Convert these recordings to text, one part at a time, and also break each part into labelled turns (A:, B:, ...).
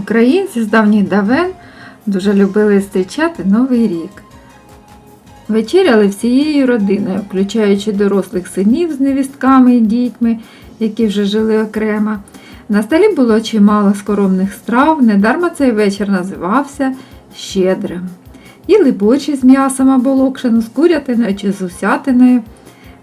A: Українці з давніх давен дуже любили зустрічати Новий рік. Вечеряли всією родиною, включаючи дорослих синів з невістками і дітьми, які вже жили окремо. На столі було чимало скоромних страв, недарма цей вечір називався щедрим. Їли борщі з м'ясом або локшину, з курятиною чи з усятиною,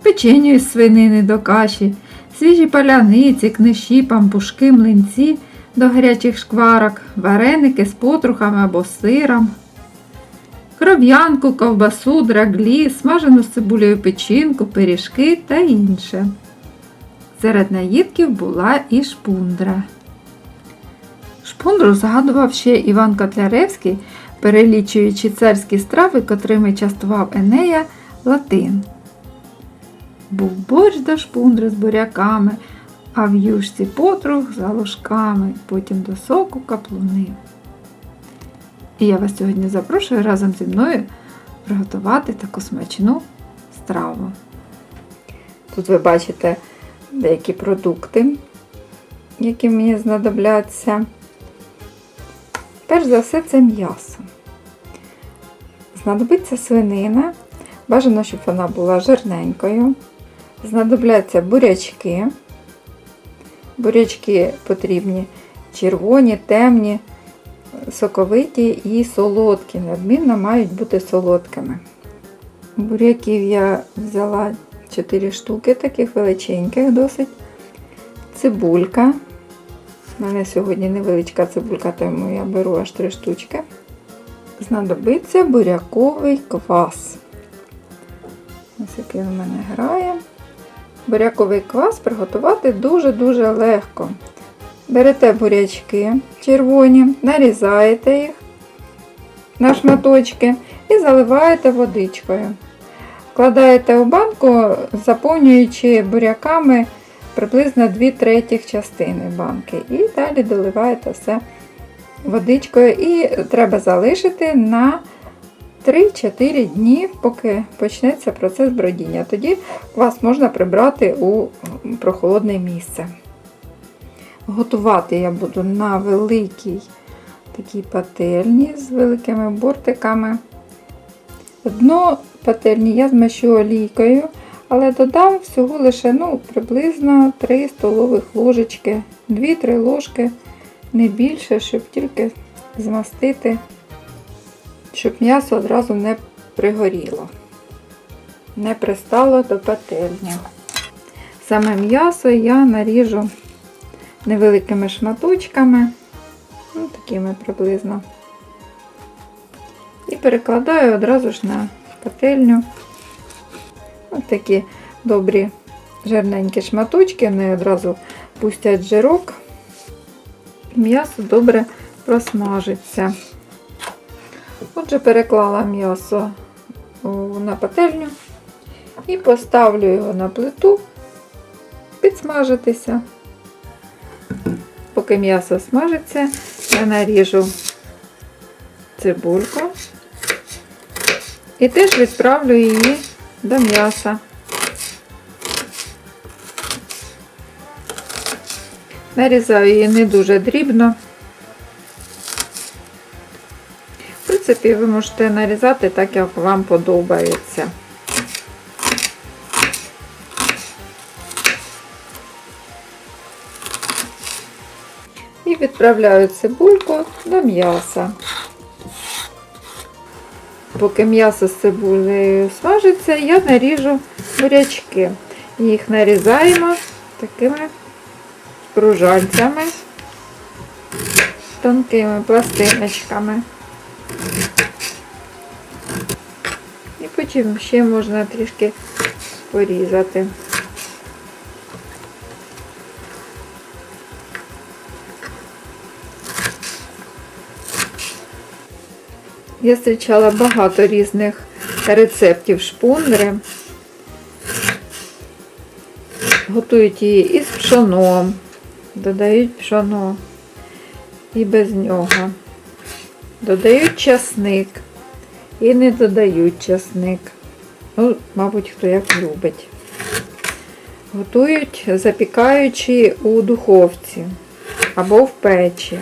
A: печеню із свинини до каші, свіжі паляниці, книші, пампушки, млинці до гарячих шкварок, вареники з потрухами або сиром, кров'янку, ковбасу, драглі, смажену з цибулею печінку, пиріжки та інше. Серед наїдків була і шпундра. Шпундру згадував ще Іван Котляревський, перелічуючи царські страви, котрими частував Енея Латин. Був борщ до шпундри з буряками, а в юшці потрух за ложками, потім до соку каплуни. І я вас сьогодні запрошую разом зі мною приготувати таку смачну страву. Тут ви бачите деякі продукти, які мені знадобляться. Перш за все, це м'ясо. Знадобиться свинина. Бажано, щоб вона була жирненькою. Знадобляться бурячки. Бурячки потрібні червоні, темні, соковиті і солодкі. Неодмінно мають бути солодкими. Буряків я взяла 4 штуки, таких величеньких досить. Цибулька. У мене сьогодні невеличка цибулька, тому я беру аж 3 штучки. Знадобиться буряковий квас. Ось який у мене грає. Буряковий квас приготувати дуже-дуже легко. Берете бурячки червоні, нарізаєте їх на шматочки і заливаєте водичкою. Вкладаєте у банку, заповнюючи буряками приблизно 2 третіх частини банки. І далі доливаєте все водичкою. І треба залишити на 3-4 дні, поки почнеться процес бродіння. Тоді вас можна прибрати у прохолодне місце. Готувати я буду на великій такій пательні з великими бортиками. Дно пательні я змащу олійкою, але додам всього лише ну, приблизно 3 столових ложечки, 2-3 ложки, не більше, щоб тільки змастити, щоб м'ясо одразу не пригоріло, не пристало до пательні. Саме м'ясо я наріжу невеликими шматочками, ну, такими приблизно. І перекладаю одразу ж на пательню. Ось такі добрі жирненькі шматочки, вони одразу пустять жирок. М'ясо добре просмажиться. Отже, переклала м'ясо на пательню і поставлю його на плиту підсмажитися. Поки м'ясо смажиться, я наріжу цибульку і теж відправлю її до м'яса. Нарізаю її не дуже дрібно. Принципі, ви можете нарізати так, як вам подобається. І відправляю цибульку до м'яса. Поки м'ясо з цибулею смажиться, я наріжу бурячки. Їх нарізаємо такими кружальцями, тонкими пластиночками. Потім ще можна трішки порізати. Я зустрічала багато різних рецептів шпундри. Готують її із пшоном, додають пшоно і без нього. Додають часник і не додають часник. Ну, мабуть, хто як любить. Готують, запікаючи у духовці або в печі.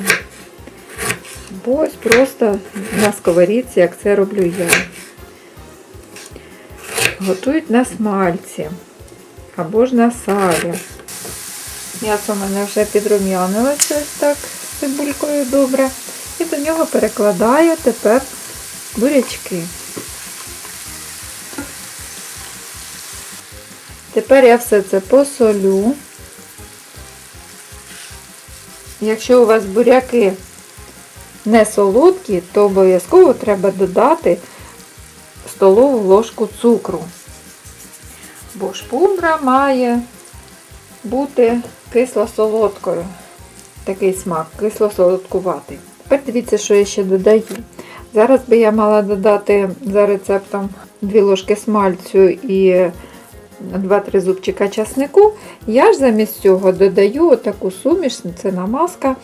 A: або ось просто на сковорідці, як це роблю я. Готують на смальці або ж на салі. М'ясо в мене вже підрум'янилося так з цибулькою добре. І до нього перекладаю тепер бурячки. Тепер я все це посолю. Якщо у вас буряки не солодкі, то обов'язково треба додати столову ложку цукру. Бо шпундра має бути кисло-солодкою. Такий смак, кисло-солодкуватий. Тепер дивіться, що я ще додаю. Зараз би я мала додати за рецептом 2 ложки смальцю і 2-3 зубчика часнику. Я ж замість цього додаю таку суміш, це намазка,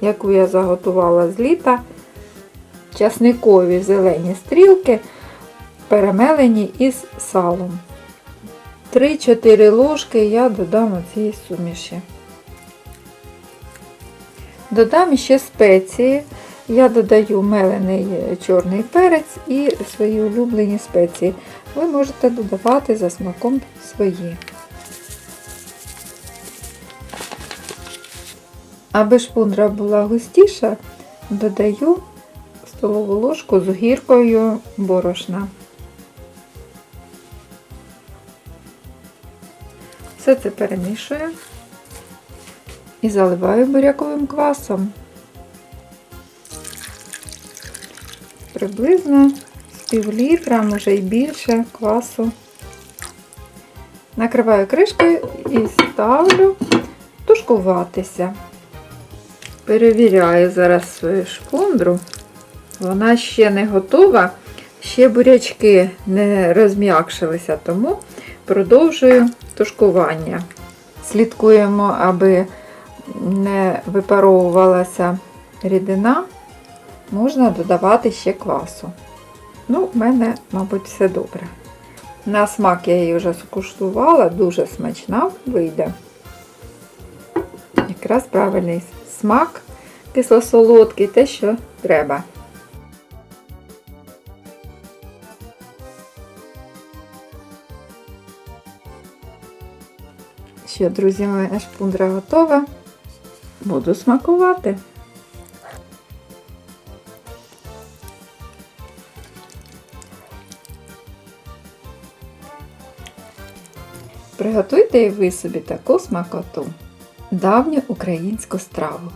A: яку я заготувала з літа. Часникові зелені стрілки, перемелені із салом. 3-4 ложки я додам цієї суміші. Додам ще спеції. Я додаю мелений чорний перець і свої улюблені спеції. Ви можете додавати за смаком свої. Аби шпундра була густіша, додаю столову ложку з гіркою борошна. Все це перемішую і заливаю буряковим квасом. Приблизно з пів літра, може й більше квасу. Накриваю кришкою і ставлю тушкуватися. Перевіряю зараз свою шпундру. Вона ще не готова, ще бурячки не розм'якшилися, тому продовжую тушкування. Слідкуємо, аби не випаровувалася рідина, можна додавати ще квасу. Ну, в мене, мабуть, все добре. На смак я її вже скуштувала, дуже смачна вийде. Якраз правильний смак, кисло-солодкий, те, що треба. Що, друзі, моя шпундра готова. Буду смакувати. Приготуйте і ви собі таку смакоту. Давню українську страву.